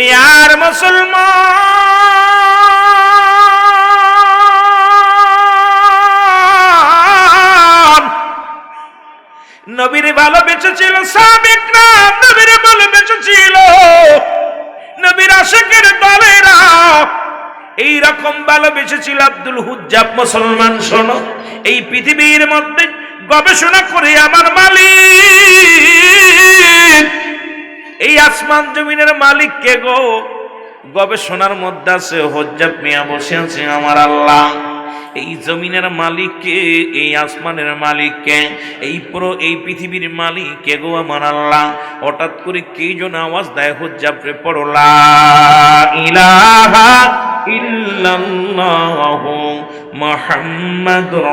দুনিয়ার মুসলমান। নবীর ভালোবেসেছিল সাবেকরা নবীর ভালোবেসেছিল নবীর আশেকের দলেরা এই রকম ভালোবেসেছিল আব্দুল হুজ্জাব মুসলমান শোনো। এই পৃথিবীর মধ্যে গবেষণা করে আমার মালিক আসমান জমিনের মালিক কে গো? গবেষণার মধ্যে আছে হজ্জাব মিয়া বসে আছে আমার আল্লাহ। এই জমিনের মালিককে এই আসমানের মালিককে এই পুরো, এই পৃথিবীর মালিক কে গো আমার আল্লাহ? হঠাৎ করে কে যেন আওয়াজ দেয় হজ্জাবরে পড়লা ইলাহা ইল্লাল্লাহু মুহাম্মাদুর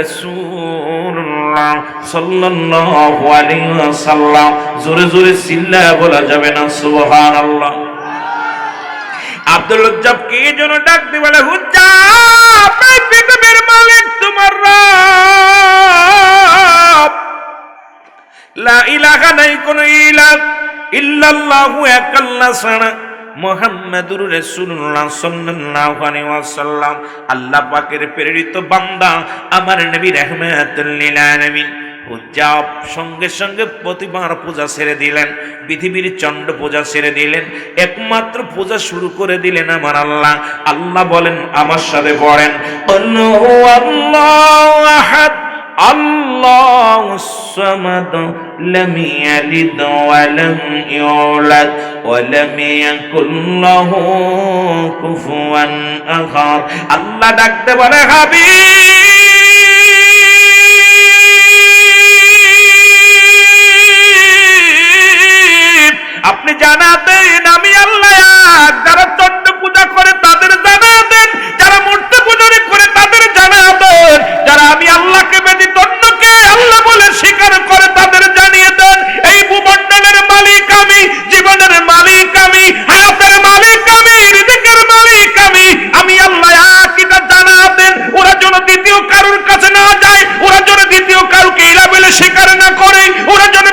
রাসূলুল্লাহ সাল্লাল্লাহু আলাইহি ওয়াসাল্লাম। জোরে জোরে চিল্লা বলা যাবে না, সুবহানাল্লাহ। আব্দুল লজ্জাব কে যেন ডাক দিয়ে বলে হুজ্জাব পৃথিবীর মালিক তোমার রব। লা ইলাহা নাই, কোন ইলাহ ইল্লাল্লাহু এক আল্লাহ ছাড়া। মোহাম্মদুর রাসূলুল্লাহ সাল্লাল্লাহু আলাইহি ওয়াসাল্লাম, আল্লাহ পাকের প্রেরিত বান্দা, আমার নবী রাহমাতুল লিল আলামিন। পূজা সঙ্গে সঙ্গে প্রতিমার পূজা সেরে দিলেন, পৃথিবীর চণ্ড পূজা সেরে দিলেন, একমাত্র পূজা শুরু করে দিলেন আমার আল্লাহ। আল্লাহ বলেন, আমার সাথে পড়েন আল্লাহ الصمد لم يلد ولم يولد ولم يكن له كفوا أحد আল্লাহ ডাকতে বলে হাবিব আপনি জানা স্বীকার করে তাদের জানিয়ে দেন, এই ভূমণ্ডলের মালিক আমি, জীবনের মালিক আমি, হায়াতের মালিক আমি, রিজিকের মালিক আমি। আমি আল্লাহ এটা জানা দেন ওরা যেন দ্বিতীয় কারোর কাছে না যায়, ওরা যেন দ্বিতীয় কারোকে ইলা বলে স্বীকার না করে, ওরা যেন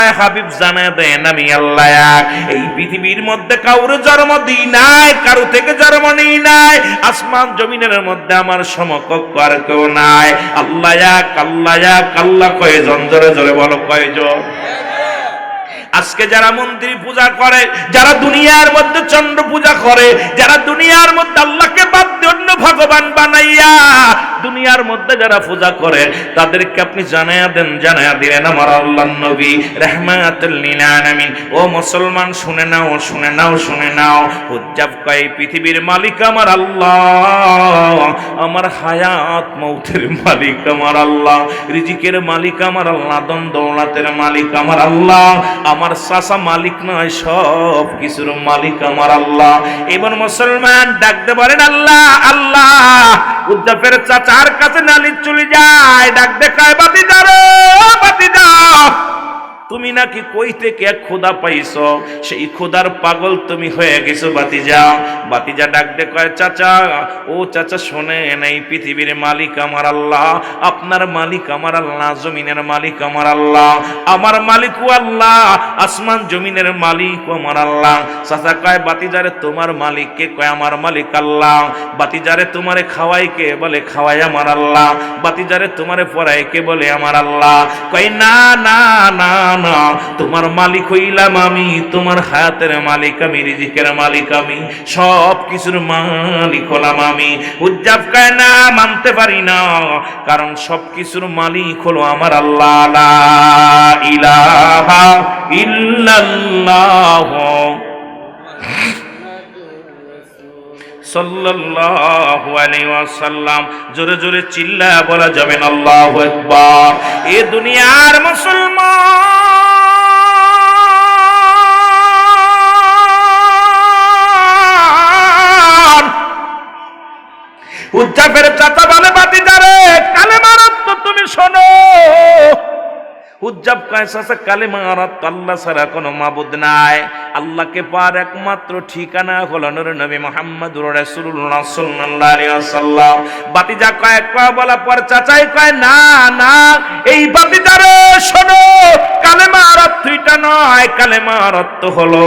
আল্লাহ হাবিব জানা দেন আমি আল্লাহ এই পৃথিবীর মধ্যে কাউরে জন্ম দিই নাই, কারও থেকে জন্ম নেই নাই, আসমান জমিনের মধ্যে আমার সমকক্ষ আর কেউ নাই। আল্লাহ আল্লাহ আল্লাহ কয়জন? জোরে জোরে বলো, কয়জন? আজকে যারা মন্দির পূজা করে, যারা দুনিয়ার মধ্যে চন্দ্র পূজা করে, যারা দুনিয়ার মধ্যে আল্লাহকে বাদ দিয়ে অন্য ভগবান বানাইয়া দুনিয়ার মধ্যে যারা পূজা করে, তাদেরকে আপনি জানায়া দেন জানায়া দিলেন, আমার আল্লাহ নবী, রহমাতুল লিল আলামিন। ও মুসলমান, শুনে নাও শুনে নাও শুনে নাও, হুজ্জাব কয়, পৃথিবীর মালিক আমার আল্লাহ, আমার হায়াত মৌতের মালিক আমার আল্লাহ, রিজিকের মালিক আমার আল্লাহ দন দৌলাতের মালিক আমার আল্লাহ আমার সাসা মালিক নয়, সব কিছুর মালিক আমার আল্লাহ। এবার মুসলমান ডাকতে পারেন আল্লাহ আল্লাহ। উদ্যাপের চাচার কাছে নালিশ চলে যায় ডাকতে দেখায়, বাতি যারো বাতি যাও তুমি নাকি কই থেকে এক খোদা পাইছ? সেই খোদার পাগল তুমি হয়ে গেছো বাতিজা। বাতিজা ডাক দে কয়, চাচা, ও চাচা শোনেন এই পৃথিবীর মালিক আমার আল্লাহ। আপনার মালিক আমার আল্লাহ, জমিনের মালিক আমার আল্লাহ। আমার মালিকও আল্লাহ, আসমান জমিনের মালিক আমার আল্লাহ। চাচা কয় বাতিজারে তোমার মালিক কে? কয়, আমার মালিক আল্লাহ। বাতিজারে তোমারে খাওয়াই কে বলে খাওয়াই আমার আল্লাহ। বাতিজারে তোমারে পড়াই কে বলে আমার আল্লাহ। কয়, না না না না তোমার মালিক হইলাম আমি, তোমার হায়াতের মালিক আমি, রিজিকের মালিক আমি সব কিছুর মালিক হলাম আমি। উজ্জাব কয় না মানতে পারি না, কারণ সব কিছুর মালিক হলো আমার আল্লাহ। ইলাহা ইল্লাল্লাহ। সাল্লাল্লাহু আলাইহি ওয়াসাল্লাম। জোরে জোরে চিল্লা বলা যাবে না, আল্লাহু আকবার। এ দুনিয়ার মুসলমান উজ্জাফের চাচা বলে বাতি যারে কালে মারত তুমি শোনো। উজ্জাব কায়সাসে কালেমা আরাত আল্লাহ ছাড়া কোনো মাবুদ নাই। আল্লাহকে পার একমাত্র ঠিকানা হলো নূর নবী মুহাম্মদুর রাসূলুল্লাহ সাল্লাল্লাহু আলাইহি ওয়াসাল্লাম। বাতিজা কয় কয় বলা পর চাচাই কয়, না না, এই বাতিজারে শোনো ওটা নয়, কালেমার অর্থ হলো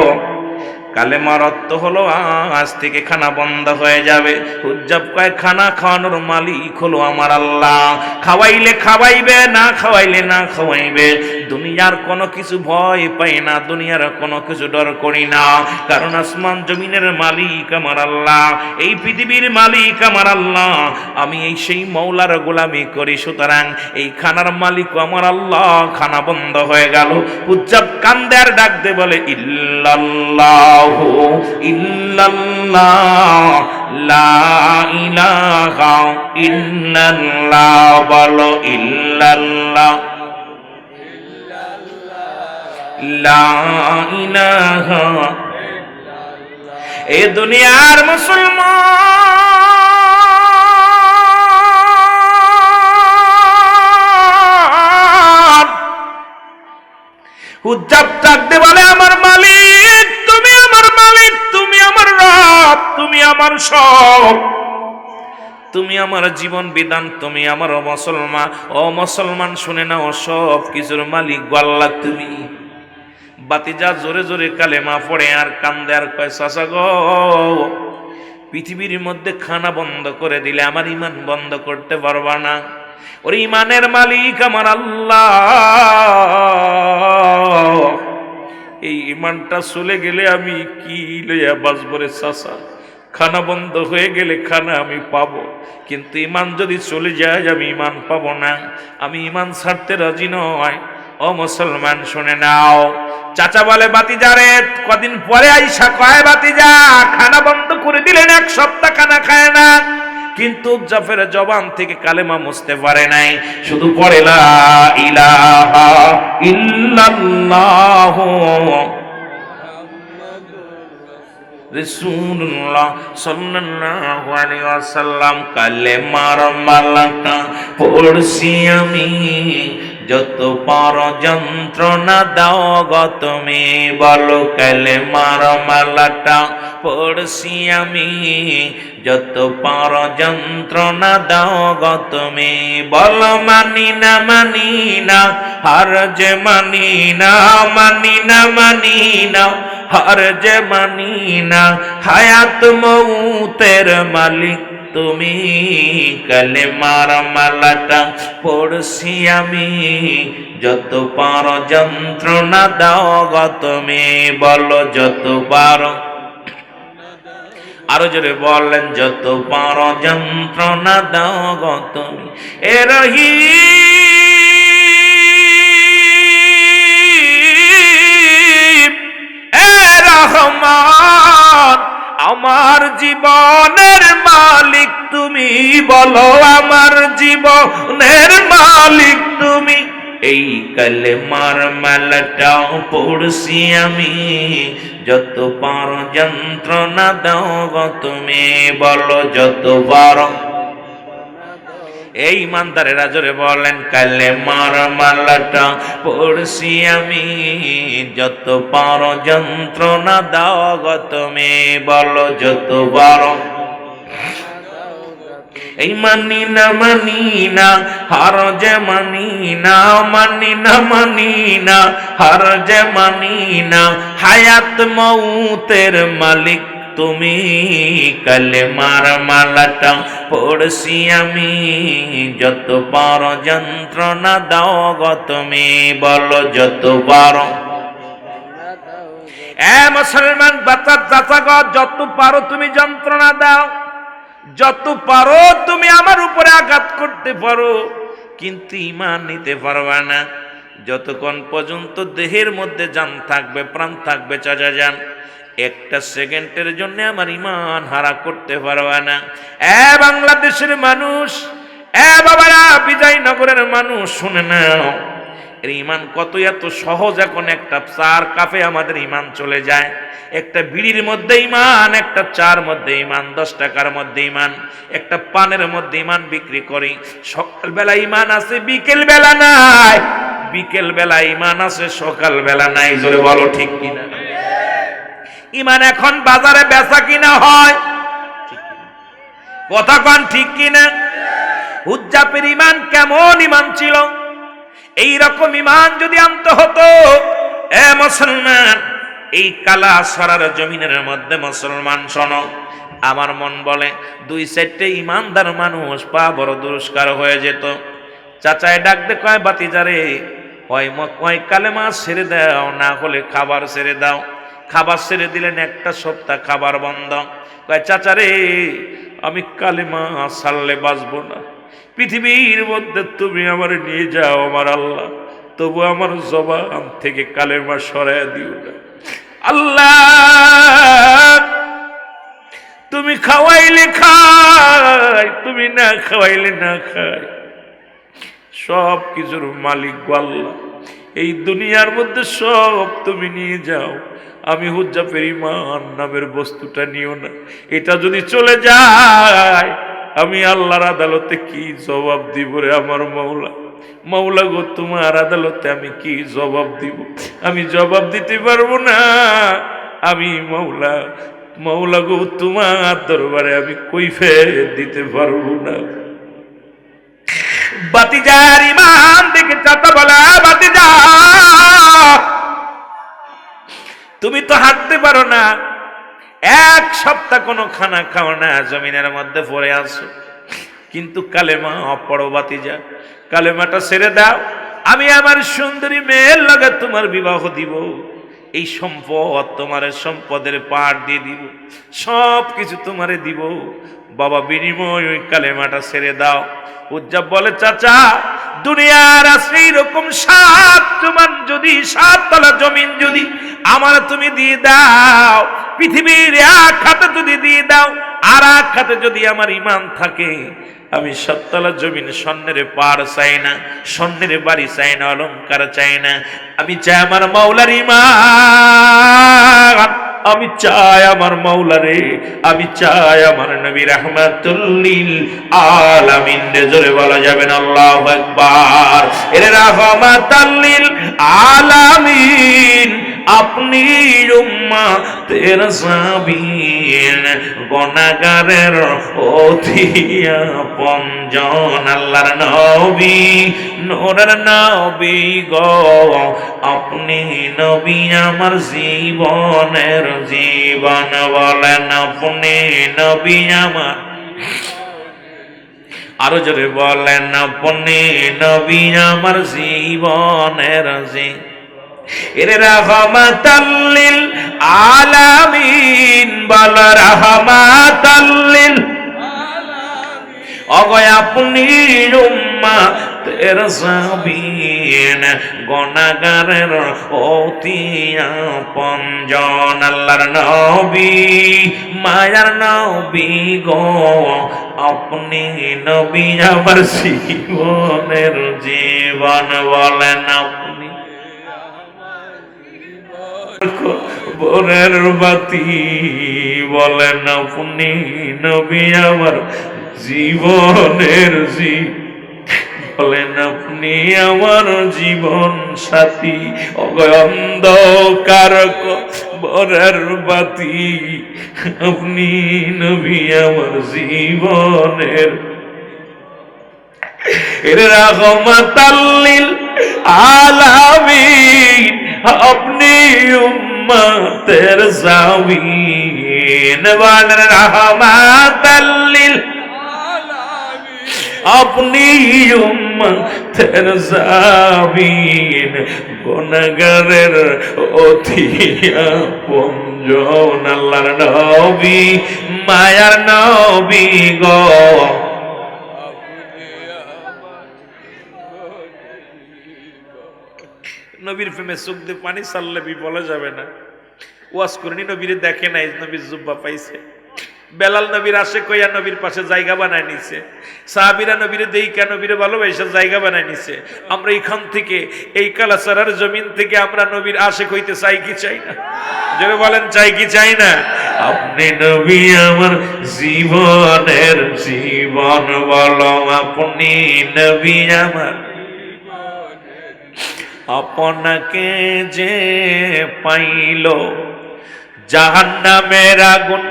কালেমার অর্থ হলো আজ থেকে খানা বন্ধ হয়ে যাবে। উজ্জাব কয়, খানা খাওয়ানোর মালিক হলো আমার আল্লাহ। খাওয়াইলে খাওয়াইবে, না খাওয়াইলে না খাওয়াইবে। দুনিয়ার কোনো কিছু ভয় পাই না, দুনিয়ার কোনো কিছু ডর করি না। কারণ আসমান জমিনের মালিক আমার আল্লাহ, এই পৃথিবীর মালিক আমার আল্লাহ। আমি এই সেই মৌলার গোলামি করি, সুতরাং এই খানার মালিক আমার আল্লাহ। খানা বন্ধ হয়ে গেল। উজ্জাব কান্দে আর ডাক দে বলে, ইল্লাল্লাহ ইল্লাল্লাহ, লা ইলাহা ইল্লাল্লাহ। বলো, ইল্লাল্লাহ। এ দুনিয়ার মুসলমান। উজ্জাব ডাকতে বলে, আমার মালিক, তুমি আমার মালিক, তুমি আমার রব, তুমি আমার সব। তুমি আমার জীবন বিধান, তুমি আমার ও মুসলমান। ও মুসলমান, শুনে নাও সব কিছুর মালিক গল্লা তুমি। বাতিজা জোরে জোরে কালেমা পড়ে আর কান্দে আর কয়, চাচা গো, পৃথিবীর মধ্যে খানা বন্ধ করে দিলে আমার ইমান বন্ধ করতে পারবা না। ওর ইমানের মালিক আমার আল্লাহ। এই ইমানটা চলে গেলে আমি কি লইয়া বাঁচবরে চাচা? খানা বন্ধ হয়ে গেলে খানা আমি পাবো। কিন্তু ইমান যদি চলে যায়, আমি ইমান পাবো না। আমি ইমান ছাড়তে রাজি নয়। ও মুসলমান, শুনে নাও। চাচা বলে বাতি যারে কদিন পরে আইসা কয় বাতি যা খানা বন্ধ করে দিলেন, এক সপ্তাহ খানা খায় না। কিন্তু জাফের জবান থেকে কালেমা মুছতে পারে নাই। শুধু পড়ে, লা ইলাহা ইল্লাল্লাহ মালাটা পড়ছি আমি যত পার যন্ত্রণা দাও গো তুমি, বলো কালেমার মালাটা পড়ছি আমি। যত পার যন্ত্রণা দাও গো তুমি, বলো মানি না মানি না, হার যে মানি না মানি না মানি না, হার যে মানি না, হায়াত মৌতের মালিক তুমি কালে মার মালাটা পড়ছি আমি। যত পার যন্ত্রণা দাও গো তুমি, বলো যত পারো। আরও জোরে বললেন যত পার যন্ত্রণা দাও গো তুমি, এ রহি রহমান। আমার জীবনের মালিক তুমি বলো, আমার জীবনের মালিক তুমি। এই কালে মার মালটাও পড়ছি আমি, যত পার যন্ত্রণা দাও গো তুমি, বলো যত পারো এই ইমানদারেরা জোরে বলেন, কালে মার মালাটা পড়ছি আমি। যত পার যন্ত্রণা দাও গো তুমি, বলো যত বারো এই মানি না মানি না, হার যে মানি না মানি না মানি না, হার যে মানি না, হায়াত মৌতের মালিক তুমি কালে মার মালাটা পড়ছি আমি। যত পারো যন্ত্রণা দাও গো তুমি, বলো যত পারো এ মুসলমান বাচ্চা চাচা গো, যত পারো তুমি যন্ত্রণা দাও। যত পারো তুমি আমার উপরে আঘাত করতে পারো, কিন্তু ইমান নিতে পারবা না। যতক্ষণ পর্যন্ত দেহের মধ্যে যান থাকবে, প্রাণ থাকবে, চাচা যান। একটা সেকেন্ডের জন্য আমার ইমান হারা করতে পারবা না। এ বাংলাদেশের মানুষ, এ বাবারা, বিজয়নগরের মানুষ, শুনে নাও। এর ইমান কত, এত সহজ এখন একটা চার কাপে আমাদের ইমান চলে যায়। একটা বিড়ির মধ্যে ইমান, একটা চার মধ্যে ইমান, দশ টাকার মধ্যে ইমান, একটা পানের মধ্যে ইমান বিক্রি করি। সকালবেলা ইমান আছে বিকেল বেলা নাই। বিকেল বেলা ইমান আছে সকাল বেলা নাই, জোরে বলো ঠিক কিনা? ইমান এখন বাজারে বেচা কিনা হয়? কথা কন ঠিক কিনা? হুজ্জাপের ইমান কেমন ইমান ছিল? এই রকম ইমান যদি আনতে হতো, এ মুসলমান, এই কালা সরার জমিনের মধ্যে মুসলমান শোনো। আমার মন বলে, দুই চারটে ইমানদার মানুষ পা বড় দুরস্কার হয়ে যেত। চাচায় ডাক দে কয় বাতিজারে হয় কয় কালেমা ছেড়ে দাও, না হলে খাবার ছেড়ে দাও। খাবার ছেড়ে দিলেন, একটা সপ্তাহ খাবার বন্ধ। কয়, চাচারে, আমি কালেমা সারলে বাঁচবো না। পৃথিবীর মধ্যে তুমি আমার নিয়ে যাও আমার আল্লাহ। তবু আমার জবান থেকে কালেমা সরাই দিও না। আল্লাহ, তুমি খাওয়াইলে খাই, তুমি না খাওয়াইলে না খাই। সব কিছুর মালিক আল্লাহ। এই দুনিয়ার মধ্যে সব তুমি নিয়ে যাও। আমি হুজ্জাফের ইমান নামের বস্তুটা নিও না। এটা যদি চলে যায়, আমি আল্লাহর আদালতে কি জবাব দিব রে আমার মৌলা মৌলা গো, তোমার আদালতে আমি কি জবাব দিব? আমি জবাব দিতে পারব না। আমি মৌলা মৌলা গো, তোমার দরবারে আমি কৈফে দিতে পারব না। বাতিজার ইমান দেখে বলা বাতিজা। তুমি তো হাঁটতে পারো না। এক সপ্তাহ কোনো খানা খাও না, জমিনের মধ্যে পড়ে আসো কিন্তু কালেমা অপড়ো বাতিজা, কালেমাটা ছেড়ে দাও। আমি আমার সুন্দরী মেয়ের লগে তোমার বিবাহ দিব। এই সম্পদ তোমার সম্পদের পার দিয়ে দিব, সব কিছু তোমারে দিব। বাবা, বিনিময় ওই কালেমাটা ছেড়ে দাও। উজ্জাব বলে, চাচা, দুনিয়ার আছে এইরকম সাত তোমার যদি সাত তলা জমিন যদি আমার তুমি দিয়ে দাও, পৃথিবীর এক হাতে যদি দিয়ে দাও, আর এক হাতে যদি আমার ইমান থাকে আমি সত্তলা জমিন স্বর্ণের পার চাই না, স্বর্ণের বাড়ি চাই না, অলংকার চাই না। আমি চাই আমার মাওলার ইমান আমি চাই আমার মাওলারে, আমি চাই আমার নবী রহমাতুল্লিল আলামিন। জোরে বলা যাবেন আল্লাহু আকবার। এর রহমাতুল্লিল আলামিন। আপনি উম্মা তের সাবিন গনাগারের অধিয়া পঞ্জন আল্লাহর নবী, নোরের নবী গো, আপনি নবী আমার জীবনের জীবন বলেন, আপনি নবী আমার। আরও জোরে বলেন, আপনি নবী আমার জীবনের জীবন রহমাতাল্লিল আলামিন, বল রহমাতাল্লিল অগয় আপনি উম্মা তের সাবিন, গনাগারের অতিয়া পঞ্জন আল্লাহর নবী, মায়ার নবী গো, আপনি নবী আমার জীবনের জীবন বলেন আপনি বরের বাতি বলেন আপনি নবী আমার জীবনের জি। বলেন আপনি আমার জীবন সাথী। অন্ধকার বরের বাতি আপনি নবী আমার জীবনের। রহমতাল্লিল আলামিন, আপনি উম্মতের জামিন বলেন রহমতাল্লিল আপনি জামিন গুণগারের অথিয়া পঞ্জন আল্লাহর নবী মায়ার নবী গো নবীর প্রেমে চোখ দিয়ে পানি সারলে বলা যাবে না। ওয়াজ করিনি, নবীরে দেখে নাই, নবীর জুব্বা পাইছে। বেলাল নবীর আসে কইয়া নবীর পাশে জায়গা বানায় নিছে। সাহাবিরা নবীরে দেইকা নবীরে ভালোবাসা জায়গা বানায় নিছে। আমরা এখান থেকে, এই কালাসারার জমিন থেকে আমরা নবীর আশে কইতে চাই কি চাই না? যদি বলেন, চাই কি চাই না? আপনি নবী, আমার জীবনের জীবন বলো, আপনি নবী, আমার আপনাকে যে পাইল, জাহান্নামের আগুন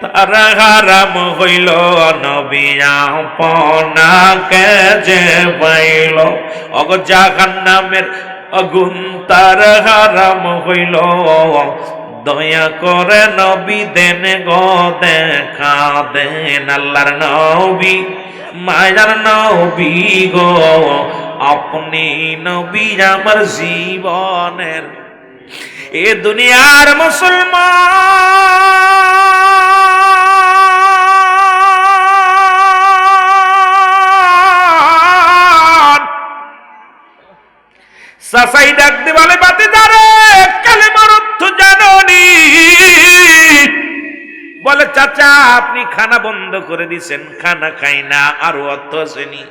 তারা হারাম হইল। নবী আপনাকে যে পাইল, অগ জাহান্নামের আগুন তার হারাম হইল। দয়া করে নবী দেন গো দেখা দেন আল্লাহর নবী। মায়ার নবী গো, আপনি নবী আমার জীবনের এ দুনিয়ার মুসলমান। সাসাই ডাকতে বলে, বাতে যারে বলে, চাচা, আপনি খানা বন্ধ করে দিছেন, খানা খাই না, আরও অর্থ আসেনি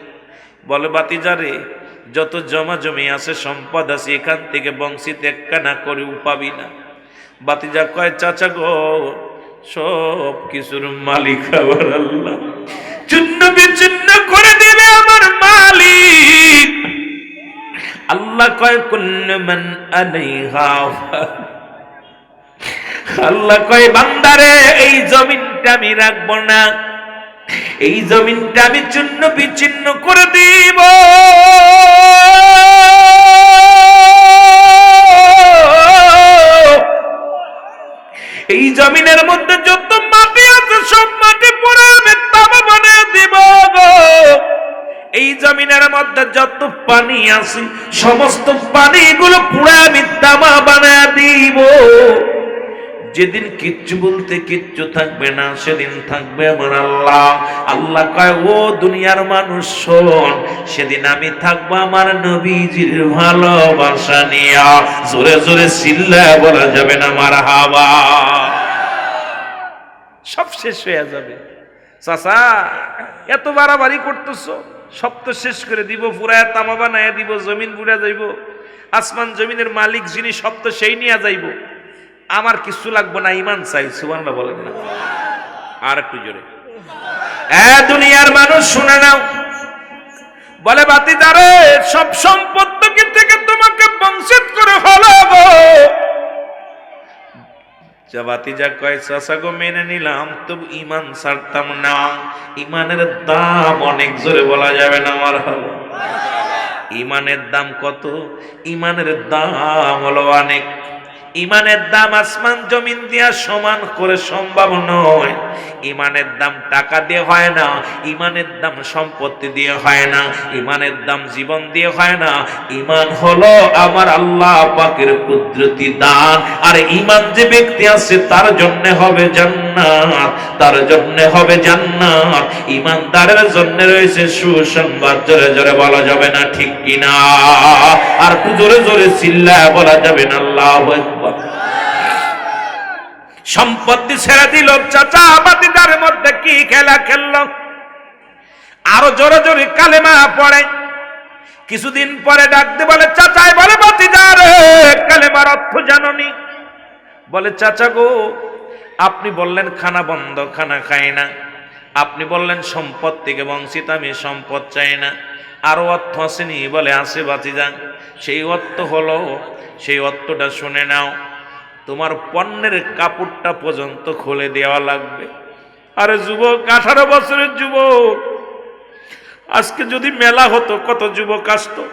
বলে বাতি যারে যত জমা জমি আছে, সম্পদ আছে, এখান থেকে বংশীতে একখানা করে পাবি না। বাতিজা কয়, চাচা গো, সব কিছুর মালিক আবার আল্লাহ। চূন্য বিচ্ছিন্ন করে দেবে আমার মালিক। আল্লাহ কয়, কুল্ল মান আলাইহা। আল্লাহ কয়, বান্দারে, এই জমিনটা আমি রাখব না। এই জমিনটা আমি চূন্য বিচ্ছিন্ন করে দিব। এই জমিনের মধ্যে যত মাটি আছে, সব মাটি পরে আমি তামা বানিয়ে দিব গো। এই জমিনের মধ্যে যত পানি আছে, সমস্ত পানিগুলো পুরা আমি তামা বানায় দিব। যেদিন কিচ্ছু বলতে কিচ্ছু থাকবে না, সেদিন থাকবে আমার আল্লাহ। আল্লাহ কয়, ও দুনিয়ার মানুষ, শোন, সেদিন আমি থাকব আমার নবীজির ভালোবাসা নিয়া। জোরে জোরে চিল্লা বলা যাবে না আমার হাওয়া সব শেষ হয়ে যাবে। চাচা, এত বাড়াবাড়ি করতেছো, সব তো শেষ করে দিব পুরা তামা বানায় দিব, জমিন পুরা যাইব, আসমান জমিনের মালিক যিনি, সব তো সেই নিয়ে যাইব। আমার কিছু লাগবে না ইমান চাই সুবানরা বলেন না। আর একটু জোরে। দুনিয়ার মানুষ, শুনে নাও। বলে বাতি দারে সব সম্পত্তি থেকে তোমাকে বংশিত করে হলো গো যা কয় চাষা গো, মেনে নিলাম, তবু ইমান ছাড়তাম না। ইমানের দাম অনেক জোরে বলা যাবে না আমার ইমানের দাম কত? ইমানের দাম হলো অনেক। ইমানের দাম আসমান জমিন দিয়া সমান করে সম্ভব নয়। ইমানের দাম টাকা দিয়ে হয় না, ইমানের দাম সম্পত্তি দিয়ে হয় না, ইমানের দাম জীবন দিয়ে হয় না। ইমান হলো আমার আল্লাহ পাকের কুদরতি দান। আর ইমান যে ব্যক্তি আছে তার জন্য হবে জান্নাত, তার জন্য হবে জান্নাত। ইমানদারের জন্য রয়েছে সুসংবাদ, জোরে জোরে বলা যাবে না ঠিক কিনা? আর জোরে জোরে চিল্লা বলা যাবে না, আল্লাহ সম্পত্তি ছেড়ে দিল, চাচা মধ্যে কি খেলা খেললো? আরও জোরে জোরে কালেমা পড়ে। কিছুদিন পরে ডাকতে বলে, চাচাই, বলে বাতিদার কালেমার অর্থ জাননি। বলে, চাচা গো আপনি বললেন খানা বন্ধ, খানা খাই না। আপনি বললেন সম্পদ থেকে বঞ্চিত, আমি সম্পদ চাই না। আরও অর্থ আসেনি বলে আসে বাঁচি যান। সেই অর্থ হলো, সেই অর্থটা শুনে নাও। তোমার পণ্যের কাপড়টা পর্যন্ত খুলে দেওয়া লাগবে। আরে যুবক, আঠারো বছরের যুবক, আজকে যদি মেলা হতো, কত যুবক আসতো?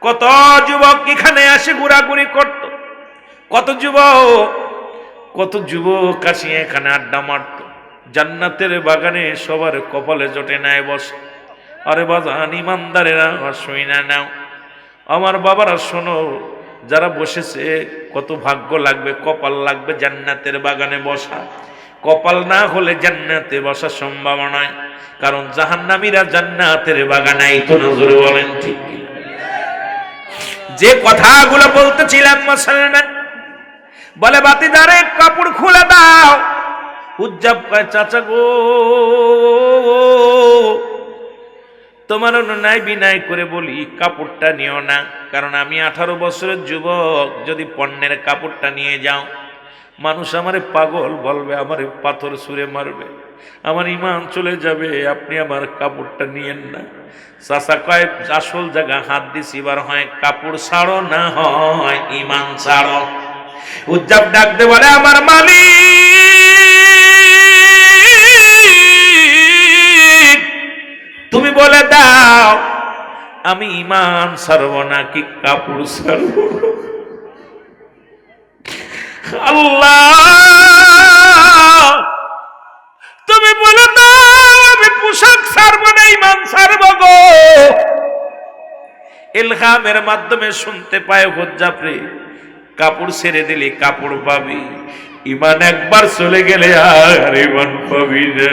কত যুবক এখানে এসে ঘোরাঘুরি করত? কত যুবক কত যুবক আসি এখানে আড্ডা মারত। জান্নাতের বাগানে সবার কপালে জটে নেয় বসে। আরে বাজান, ইমানদারেরা শুই না নাও। আমার বাবারা শোনো, যারা বসেছে, কত ভাগ্য লাগবে, কপাল লাগবে জান্নাতের বাগানে বসা। কপাল না হলে জান্নাতে বসা বসার সম্ভাবনায় কারণ জাহান্নামীরা জান্নাতের বাগানাই তো নজরে বলেন ঠিক যে কথাগুলো বলতেছিলাম মুসলমান বলে বাতিদারে কাপড় খুলে দাও। উজ্জাব কয়, চাচা গো, তোমার নাই বিনাই করে বলি, কাপড়টা নিও না। কারণ আমি আঠারো বছরের যুবক, যদি পণ্যের কাপড়টা নিয়ে যাও, মানুষ আমারে পাগল বলবে, আমারে পাথর সুরে মারবে, আমার ইমান চলে যাবে, আপনি আমার কাপড়টা নিয়েন না। চাষা কয়, আসল জায়গা হাত দিছি, এবার হয় কাপড় ছাড়ো, না হয় ইমান ছাড়ো। উজ্জাব ডাকতে বলে, আমার মালিক, তুমি বলে দাও, আমি ইমান সারব নাকি কাপড় সারব আল্লাহ, তুমি বলে দাও, আমি পোশাক সারবো না, ইমান সারবো গো। এলহামের মাধ্যমে শুনতে পায় হজ্জাপরে কাপড় ছেড়ে দিলে, কাপড় পাবি। ইমান একবার চলে গেলে আর ইমান পাবি না।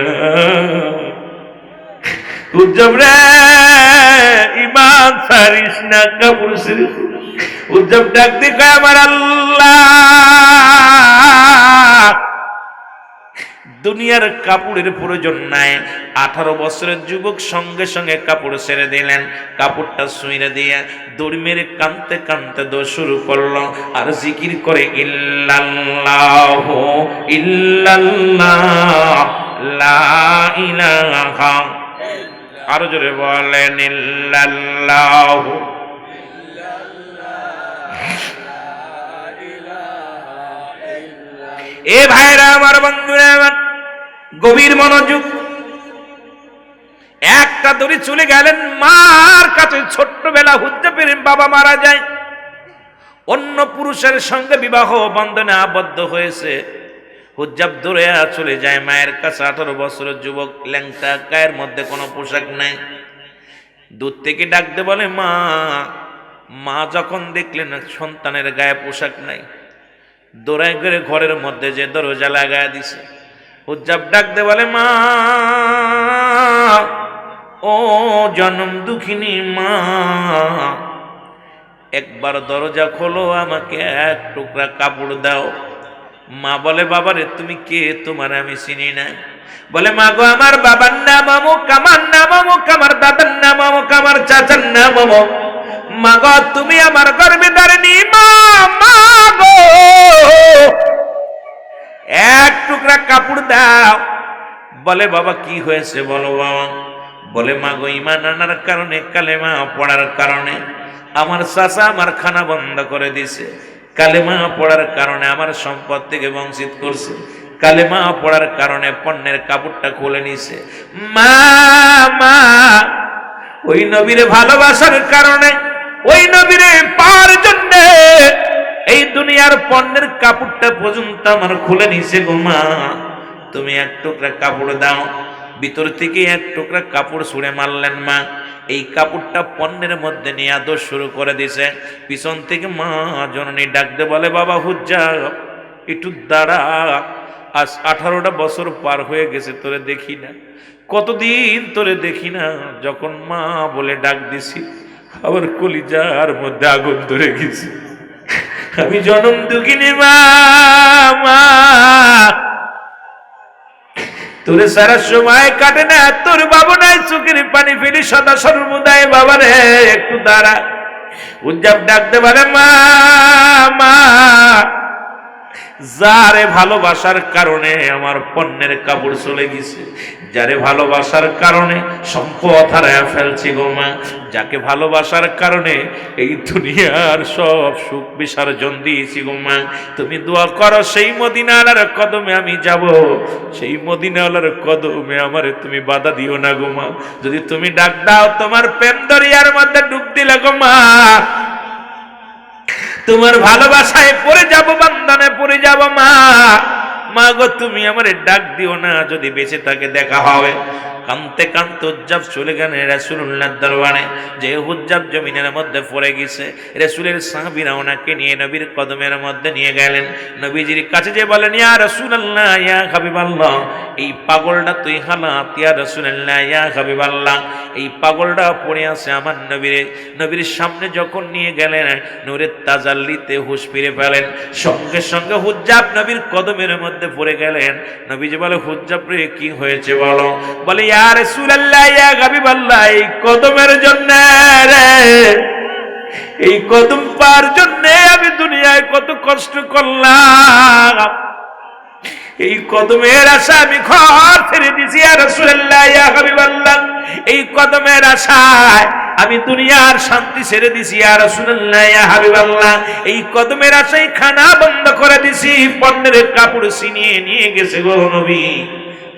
ইমান সারিস না, কাপড় ছেড়ে। উজ্জব ডাক দিকে আমার আল্লাহ। দুনিয়ার কাপড়ের প্রয়োজন নাই। আঠারো বছরের যুবক সঙ্গে সঙ্গে কাপড় ছেড়ে দিলেন, কাপড়টা শুইরে দিয়ে দড়ি মেরে কানতে কানতে দো শুরু করল। আর জিকির করে আরও জোরে বলেন এ ভাইরা, আমার বন্ধুরা, আমার গভীর মনোযোগ। একটা দড়ি চলে গেলেন, মার কাছে ছোট্টবেলা হুদ্দে হুজ্জাপের বাবা মারা যায়। অন্য পুরুষের সঙ্গে বিবাহ বন্ধনে আবদ্ধ হয়েছে। হুজ্জাব দূরে চলে যায়, মায়ের কাছে আঠারো বছরের যুবক, ল্যাংটা গায়ের মধ্যে কোনো পোশাক নাই। দূর থেকে ডাকতে বলে, মা মা যখন দেখলেন সন্তানের গায়ে পোশাক নাই দৌড়াই করে ঘরের মধ্যে যে দরজা লাগায় দিছে উজ্জাব ডাকতে বলে, মা, ও জনম দুঃখিনী মা, একবার দরজা খোলো, আমাকে এক টুকরা কাপড় দাও। মা বলে, বাবারে, তুমি কে? তোমার আমি চিনি না। বলে, মা গো, আমার বাবার নাম অমুক, আমার নাম অমুক, আমার দাদার নাম অমুক, আমার চাচার নাম অমুক। মা গো, তুমি আমার গর্বে দাঁড়িয়ে দাও। বলে, বাবা, কি হয়েছে বলো বাবা বলে, মা গো, ইমান আনার কারণে, কালেমা পড়ার কারণে আমার চাচা আমার খানা বন্ধ করে দিছে। কালেমা পড়ার কারণে আমার সম্পদ থেকে বঞ্চিত করছে। কালেমা পড়ার কারণে পণ্যের কাপড়টা খুলে নিছে। মা মা, ওই নবীরে ভালোবাসার কারণে, ওই নবীরে পাওয়ার জন্য এই দুনিয়ার পণ্যের কাপড়টা পর্যন্ত আমার খুলে নিছে গো মা। তুমি এক টুকরা কাপড় দাও। ভিতর থেকে এক টুকরা কাপড় ছুঁড়ে মারলেন মা। এই কাপড়টা পণ্যের মধ্যে নিয়ে আদর শুরু করে দিছে। পিছন থেকে মা জননী ডাকতে বলে, বাবা হুজ্জা একটু দাঁড়া। আজ আঠারোটা বছর পার হয়ে গেছে, তোরে দেখি না। কতদিন তোরে দেখি না? যখন মা বলে, ডাক দিছি, আবার কলিজার মধ্যে আগুন ধরে গেছি। আমি জনম দুঃখিনী মা মা। তোরে সারা সময় কাটে না, তোর বাবু নাই, চোখের পানি ফেলি সদা সর্বদায় রে, একটু দাঁড়া। উজ্জাব ডাকতে পারে মা মা। যারে ভালোবাসার কারণে আমার পণ্যের কাপড় চলে গেছে, যারে ভালোবাসার কারণে সম্পদ হারায় ফেলছি গো মা, যাকে ভালোবাসার কারণে এই দুনিয়ার সব সুখ বিসর্জন দিয়েছি গো মা। তুমি দোয়া করো, সেই মদিনালার কদমে আমি যাব, সেই মদিনালার কদমে আমারে তুমি বাধা দিও না গো মা। যদি তুমি ডাক দাও, তোমার প্রেম দরিয়ার মধ্যে ডুব দিলে গো মা তোমার ভালোবাসায় পড়ে যাব বন্ধনে পড়ে যাব, মা। মা গো, তুমি আমার ডাক দিও না, যদি বেঁচে থাকে দেখা হবে। কানতে কানতে উজ্জাব চলে গেলেন রাসুল্লাহ দরবারে। যে হুজ্জাব জমিনের মধ্যে পড়ে গেছে, রাসুলের সাহাবিরা ওনাকে নিয়ে নবীর কদমের মধ্যে নিয়ে গেলেন। নবীজির কাছে যে বলেন, ইয়া রাসূলুল্লাহ, ইয়া হাবিবাল্লাহ, এই পাগলটা তুই হালাত, ইয়া রাসূলুল্লাহ, ইয়া হাবিবাল্লাহ, এই পাগলটা পড়ে আছে আমার নবীর। নবীর সামনে যখন নিয়ে গেলেন, নূরের তাজাল্লিতে হুশ ফিরে পেলেন। সঙ্গে সঙ্গে হুজ্জাব নবীর কদমের মধ্যে পড়ে গেলেন। নবীজি বলে হুজ্জাব রে, কি হয়েছে বলো? বলে ইয়া রাসূলুল্লাহ, ইয়া হাবিবাল্লাহ, এই কদমের জন্য এই কদম পার জন্য আমি দুনিয়ায় কত কষ্ট করলাম। এই কদমের আশা আমি ঘর ছেড়ে দিছি আর রাসূলুল্লাহ, ইয়া হাবিবাল্লাহ। এই কদমের আশায় আমি দুনিয়ার শান্তি ছেড়ে দিছি আর রাসূলুল্লাহ, ইয়া হাবিবাল্লাহ। এই কদমের আশায় খানা বন্ধ করে দিছি পণ্যের কাপড় ছিনিয়ে নিয়ে গেছে গো নবী।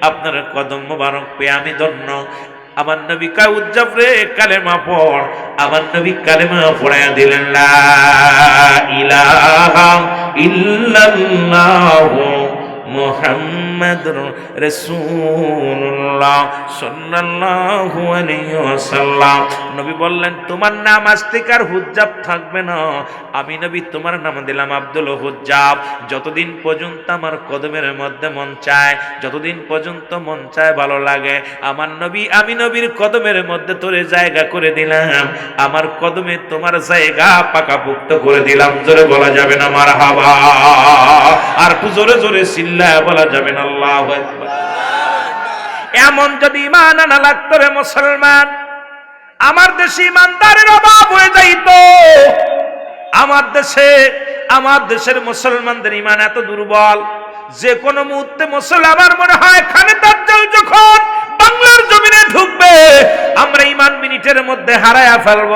আপনার কদম মোবারক পেয়ে আমি ধন্য। আমার নবী কা উজ্জাব রে কালেমা পড়। আমার নবী কালেমা পড়ায় দিলেন, লা ইলাহা ইল্লাল্লাহু। মুহাম্মাদুর রাসূলুল্লাহ সাল্লাল্লাহু আলাইহি ওয়াসাল্লাম। নবী বললেন, তোমার নাম আর হুজ্জাব থাকবে না। আমি নবী, তোমার নাম দিলাম আব্দুল হুজ্জাব। যতদিন পর্যন্ত আমার কদমের মধ্যে মন চায়, যতদিন পর্যন্ত মন চায় ভালো লাগে, আমার নবী, আমি নবীর কদমের মধ্যে তোরে জায়গা করে দিলাম। আমার কদমে তোমার জায়গা পাকাপুক্ত করে দিলাম। জোরে বলা যাবে না আমার হাবা আর জোরে জোরে চিল্লায় বলা যাবে না, আল্লাহ এমন যদি ইমান আনা লাগতো রে মুসলমান, আমার দেশে ইমানদারের অভাব হয়ে যাইতো। আমার দেশে, আমার দেশের মুসলমানদের ইমান এত দুর্বল, যে কোনো মুহূর্তে মুসলমান আমার মনে হয় খানে তার যখন বাংলার জমিনে ঢুকবে, আমরা ইমান মিনিটের মধ্যে হারায়া ফেলব।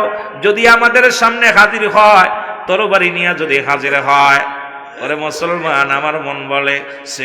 যদি আমাদের সামনে হাজির হয়, তরবারি নিয়ে যদি হাজির হয়, ওরে মুসলমান, আমার মন বলে